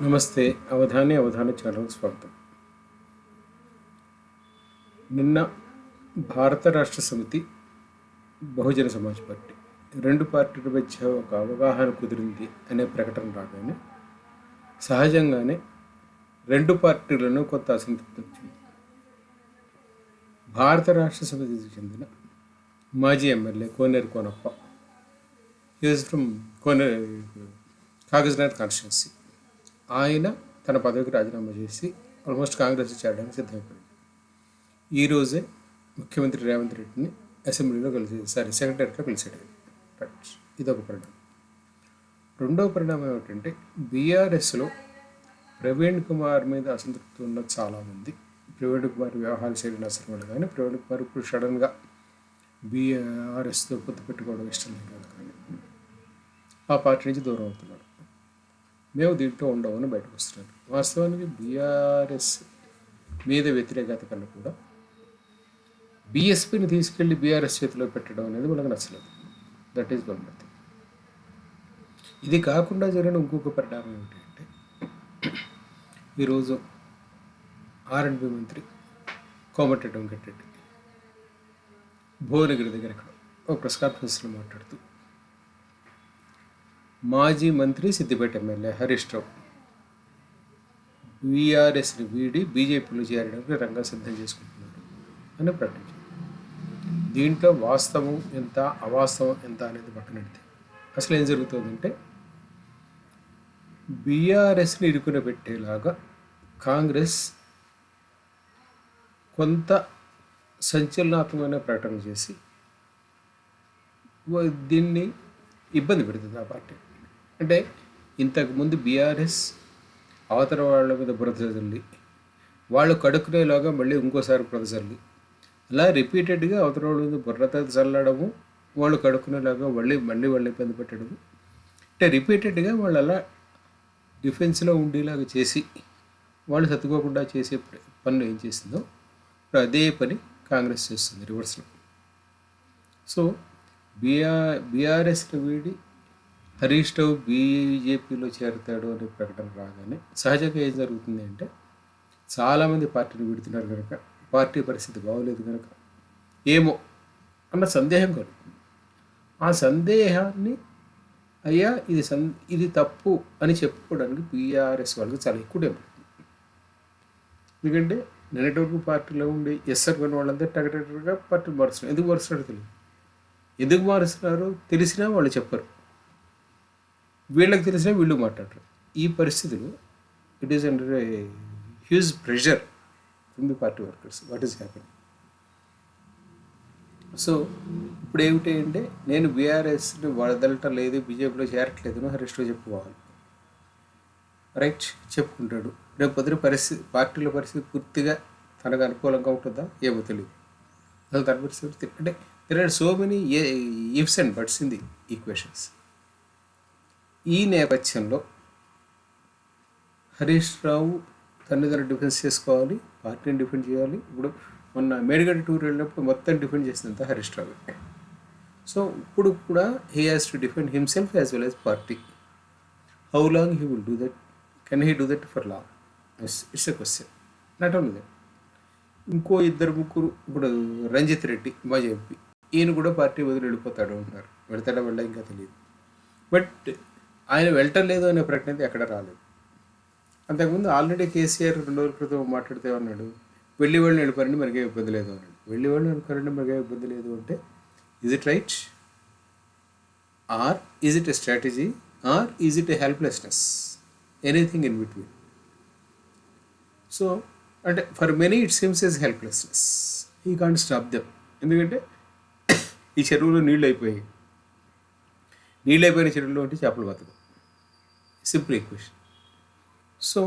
నమస్తే అవధాని అవధాన ఛానల్ స్వాగతం. నిన్న భారత రాష్ట్ర సమితి బహుజన సమాజ్ పార్టీ రెండు పార్టీల మధ్య ఒక అవగాహన కుదిరింది అనే ప్రకటన రాగానే సహజంగానే రెండు పార్టీలను కొంత అసంతృప్తి వచ్చింది. భారత రాష్ట్ర సమితికి చెందిన మాజీ MLA Koneru Konappa is from Koneru Kagaznagar constituency ఆయన తన పదవికి రాజీనామా చేసి ఆల్మోస్ట్ కాంగ్రెస్ చేరడానికి సిద్ధమైపోయింది ఈరోజే ముఖ్యమంత్రి రేవంత్ రెడ్డిని అసెంబ్లీలో కలిసి సారీ సెక్రటరీలో కలిసాడు రైట్ ఇదొక పరిణామం. రెండవ పరిణామం ఏమిటంటే బీఆర్ఎస్లో ప్రవీణ్ కుమార్ మీద అసంతృప్తి ఉన్న చాలామంది ప్రవీణ్ కుమార్ వ్యవహార శైలి నష్టం వల్ల కానీ ప్రవీణ్ కుమార్ ఇప్పుడు సడన్గా బీఆర్ఎస్తో పొత్తు పెట్టుకోవడం ఇష్టం లేదు కానీ ఆ పార్టీ నుంచి దూరం అవుతున్నారు. మేము దీంట్లో ఉండమని బయటకు వస్తున్నాను వాస్తవానికి బీఆర్ఎస్ మీద వ్యతిరేకత కన్నా కూడా బీఎస్పీని తీసుకెళ్ళి బీఆర్ఎస్ చేతిలో పెట్టడం అనేది మనకు నచ్చలేదు. దట్ ఈస్ వన్ థింగ్ ఇది కాకుండా జరిగిన ఇంకొక పరిణామం ఏమిటంటే ఈరోజు ఆర్ఎండ్బి మంత్రి కోమటిరెడ్డి వెంకటరెడ్డి భువనగిరి దగ్గర ఇక్కడ ఒక ప్రెస్ కాన్ఫరెన్స్లో మాట్లాడుతూ మాజీ మంత్రి సిద్దిపేట ఎమ్మెల్యే హరీష్ రావు. బీఆర్ఎస్ని వీడి బీజేపీలో చేరడానికి రంగం సిద్ధం చేసుకుంటున్నారు అని ప్రకటించారు దీంట్లో వాస్తవం ఎంత అవాస్తవం ఎంత అనేది పక్కనెడితే అసలు ఏం జరుగుతుందంటే బీఆర్ఎస్ని ఇరుకున పెట్టేలాగా కాంగ్రెస్ కొంత సంచలనాత్మకమైన ప్రకటన చేసి దీన్ని ఇబ్బంది పెడుతుంది ఆ పార్టీ. అంటే ఇంతకుముందు బీఆర్ఎస్ అవతల వాళ్ళ మీద బురద చల్లి వాళ్ళు కడుక్కునేలాగా మళ్ళీ ఇంకోసారి బురద చల్లి అలా రిపీటెడ్గా అవతల వాళ్ళ మీద బుర్రత చల్లడము వాళ్ళు కడుక్కునేలాగా మళ్ళీ మళ్ళీ వాళ్ళు ఇబ్బంది పెట్టడము. అంటే రిపీటెడ్గా వాళ్ళు అలా డిఫెన్స్లో ఉండేలాగా చేసి వాళ్ళు సత్తుకోకుండా చేసే పనులు ఏం చేసిందో ఇప్పుడు అదే పని కాంగ్రెస్ చేస్తుంది రివర్స్లో. సో బీఆర్ బీఆర్ఎస్ వీడి హరీష్ రావు బీజేపీలో చేరుతాడు అనే ప్రకటన రాగానే సహజంగా ఏం జరుగుతుంది అంటే చాలామంది పార్టీని విడుతున్నారు కనుక పార్టీ పరిస్థితి బాగోలేదు కనుక ఏమో అన్న సందేహం కలుగుతుంది. ఆ సందేహాన్ని అయ్యా ఇది సం ఇది తప్పు అని చెప్పుకోవడానికి బీఆర్ఎస్ వాళ్ళకి చాలా ఎక్కువ టైం ఎందుకంటే నిన్నటి వరకు పార్టీలో ఉండే ఎస్ఆర్ కొన్ని వాళ్ళంతా టగటగా పార్టీ మారుస్తున్నారు. ఎందుకు మారుస్తున్నారు తెలియదు. ఎందుకు మారుస్తున్నారో తెలిసినా వాళ్ళు చెప్పరు. వీళ్ళకి తెలిసినా వీళ్ళు మాట్లాడరు. ఈ పరిస్థితులు it is under a huge pressure from the party workers what is happen so ఇప్పుడు ఏమిటి అంటే నేను బీఆర్ఎస్ని వదలటం లేదు బీజేపీలో చేరట్లేదు అని హరీష్లో చెప్పుకోవాలి. రైట్ చెప్పుకుంటాడు. రేపు పొద్దున పరిస్థితి పార్టీల పరిస్థితి పూర్తిగా తనకు అనుకూలంగా ఉంటుందా? ఏమో తెలియదు అసలు తన పరిస్థితి అంటే there are so many ifs and buts in the equations ఈ నేపథ్యంలో హరీష్ రావు తల్లిదండ్రులు డిఫెన్స్ చేసుకోవాలి పార్టీని డిఫెండ్ చేయాలి. ఇప్పుడు మొన్న మేడిగడ్డ టూర్ వెళ్ళినప్పుడు మొత్తం డిఫెండ్ చేసినంత హరీష్ రావు. సో ఇప్పుడు కూడా he has to defend himself as well as party how long he will do that can he do that for long as it's a question not only that ఇంకో ఇద్దరు ముగ్గురు ఇప్పుడు రంజిత్ రెడ్డి మాజీ ఎంపీ ఈయన కూడా పార్టీ వదిలి వెళ్ళిపోతాడు అంటున్నారు. వెళ్తాడా వెళ్ళా ఇంకా తెలియదు. బట్ ఆయన వెళ్ళటం లేదు అనే ప్రకటన అయితే ఎక్కడ రాలేదు. అంతకుముందు ఆల్రెడీ కేసీఆర్ రెండు రోజుల క్రితం మాట్లాడితే అన్నాడు వెళ్ళి వాళ్ళని వెళ్ళిపోరండి మనకే ఇబ్బంది లేదు అన్నాడు. వెళ్ళి వాళ్ళని వెళ్ళిపోరండి మనకే ఇబ్బంది లేదు అంటే is it right or is it a strategy or is it a helplessness anything in between so అంటే for many it seems is helplessness he can't stop them ఎందుకంటే ఈ చెరువులో నీళ్ళు అయిపోయాయి. నీళ్ళు అయిపోయిన చెరువులో ఉంటే చేపలు బతకవు. Simple equation. సో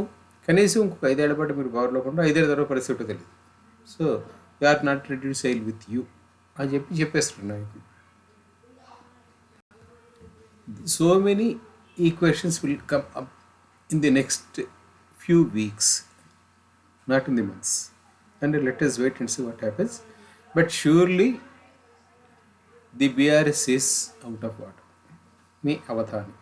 కనీసం ఇంకొక ఐదేళ్ళ పాటు మీరు పవర్లో పవర్లోకుండా ఐదేళ్ళ తర్వాత పరిస్థితి తెలియదు so you are not ready to sail with you అని చెప్పి చెప్పేస్తారు నాయకులు so many equations will come up in the next few weeks not in the months and let us wait and see what happens. But surely the BRS is out of water me Avadhani.